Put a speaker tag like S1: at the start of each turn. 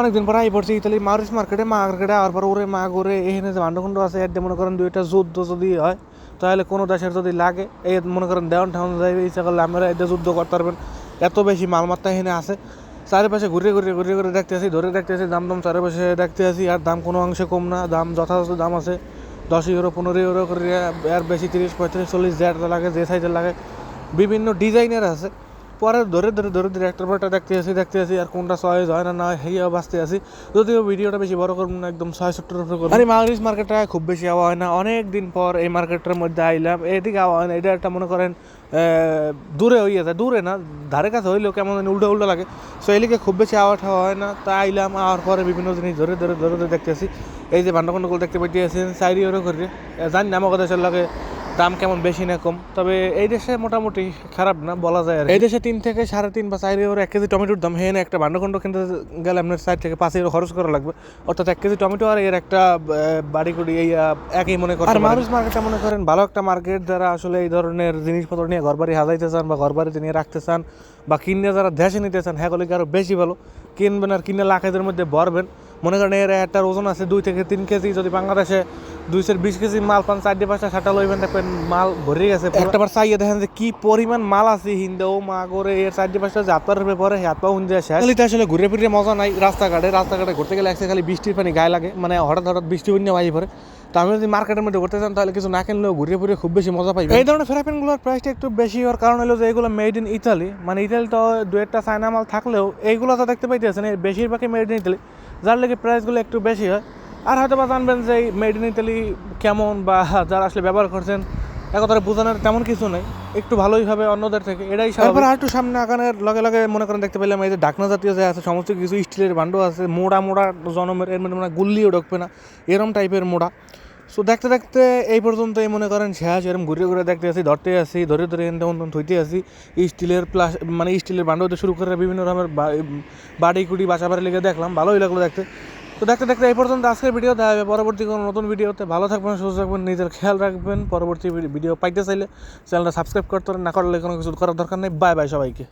S1: অনেকদিন পর আই পড়ছি ইতালি মারিস মার্কেটে মার্কেটে আর পর ওরে মা করে এখানে যে ভান্ডখণ্ড আছে, এর মনে করেন দুইটা যুদ্ধ যদি হয়, তাহলে কোনো দেশের যদি লাগে, এই মনে করেন দেওয়ান ঠাউন যাইবে ইচ্ছা করলে আমরা এদের যুদ্ধ করতে পারবেন। এত বেশি মালমাত্রা এখানে আছে। চারিপাশে ঘুরে ঘুরে ঘুরে ঘুরে দেখতে আসি, ধরে দেখতে আসি দাম দাম চারিপাশে দেখতে আসি, আর দাম কোনো অংশে কম না, দাম যথাযথ দাম আছে। দশ ইউরো পনেরো ইউরো করে আর বেশি, তিরিশ পঁয়ত্রিশ, চল্লিশ যেটা লাগে, যে সাইজের লাগে। বিভিন্ন ডিজাইনের আছে। পরে ধরে ধরে ধরে ধরে একটার পর একটা দেখতে আসি দেখতে আসি, আর কোনটা চয়েস হয় না না হেয়া বাঁচতে আসি। যদিও ভিডিওটা বেশি বড় করব না, একদম ছয় সত্তর উপরে করব। আর মার্কেটটা খুব বেশি আওয়া হয় না। অনেক দিন পর এই মার্কেটটার মধ্যে আইলাম। এদিকে আওয়া হয় না। এটা একটা মনে করেন দূরে হয়ে যায়। দূরে না, ধারে কাছে হইলেও কেমন জানি উল্টো উল্টো লাগে। সো এলিকে খুব বেশি আওয়া ঠাওয়া হয় না। তা আইলাম আওয়ার পরে বিভিন্ন জিনিস ধরে ধরে ধরে ধরে দেখতে দেখতেছি এই যে ভান্ডাখণ্ডগুলো দেখতে পাইতে আছেন চারি ইউরো করে জানি না আমাকে দেশের লাগে দাম কেমন বেশি না কম? তবে এই দেশে মোটামুটি খারাপ না বলা যায় আর এই দেশে তিন থেকে সাড়ে তিন বা চার ইউরো এক কেজি টমেটোর দাম হেন একটা ভান্ডাখণ্ড কিনতে গেলে আপনার চার থেকে পাঁচ ইউরো খরচ করা লাগবে। অর্থাৎ এক কেজি টমেটো আর এর একটা বাড়ি কুড়ি এই একই মনে করেন আর মানুষ মার্কেটটা মনে করেন ভালো একটা মার্কেট যারা আসলে এই ধরনের জিনিসপত্র নিয়ে ঘর বাড়ি হাজাইতে চান বা ঘর বাড়িতে নিয়ে রাখতে চান বা কিনে যারা দেশে নিতে চান হ্যাঁ আরও বেশি ভালো। কিনবেন আর কিনে লাখেদের মধ্যে ভরবেন। মনে করেন এর একটা ওজন আছে দুই থেকে তিন কেজি। যদি বাংলাদেশে দুইশো বিশ কেজি মাল পান চারটে পাঁচটা সাতটা লইবেন দেখবেন মাল ভরে গেছে একটা বার চাইয়ে দেখেন যে কি পরিমাণ মাল আছে হিন্দে মা করে এর চারটে পাঁচটা যে হাত পরে হাত পা হুন্দে শেষ। খালিতে আসলে ঘুরে ফিরে মজা নাই রাস্তাঘাটে রাস্তাঘাটে ঘুরতে গেলে একসাথে খালি বৃষ্টির পানি গায়ে লাগে মানে হঠাৎ হঠাৎ বৃষ্টি বন্যা ভাই পরে তো আমি যদি মার্কেটের মধ্যে ঘুরতে চান তাহলে কিছু না কিনলেও ঘুরে ফিরে খুব বেশি মজা পাইবে এই ধরনের ফেরাপিনগুলোর প্রাইসটা একটু বেশি হওয়ার কারণ হলো যে এগুলো মেড ইন ইতালি মানে ইতালি তো দু একটা চায়না মাল থাকলেও এইগুলো তো দেখতে পাইতেছেন বেশিরভাগই মেড ইন ইতালি যার লেগে প্রাইসগুলো একটু বেশি হয়। আর হয়তো বা জানবেন যে মেড ইন ইতালি কেমন বা যারা আসলে ব্যবহার করছেন, একতারে বোঝানোর তেমন কিছু নেই। একটু ভালোই হবে অন্যদের থেকে, এটাই তারপর আর একটু সামনে আগানোর লগে লগে মনে করেন দেখতে পেলাম, এই যে ডাকনা জাতীয় যে আছে, সমস্ত কিছু স্টিলের ভান্ডো আছে, মোড়া মোড়া জনমের, এর মানে গুল্লিও ঢুকবে না, এরম টাইপের মোড়া। সো দেখতে দেখতে এই পর্যন্ত এই মনে করেন শেষ, এরম ঘুরে ঘুরে দেখতে আসি, ধরতে আসি, ধরে ধরে অন্তন থইতে আসি, স্টিলের প্লাস মানে স্টিলের ভান্ডতে শুরু করে বিভিন্ন রকমের বাড়ি কুটি বাসা বাড়ি লেগে দেখলাম, ভালোই লাগল দেখতে। তো দেখতে দেখতে এই পর্যন্ত আজকের ভিডিও দেখা পরবর্তী কোনো নতুন ভিডিওতে ভালো থাকবেন, সুস্থ থাকবেন, নিজের খেয়াল রাখবেন। পরবর্তী ভিডিও পাইতে চাইলে চ্যানেলটা সাবস্ক্রাইব করতে না করলে কোনো কিছু করার দরকার নেই। বাই বাই সবাইকে।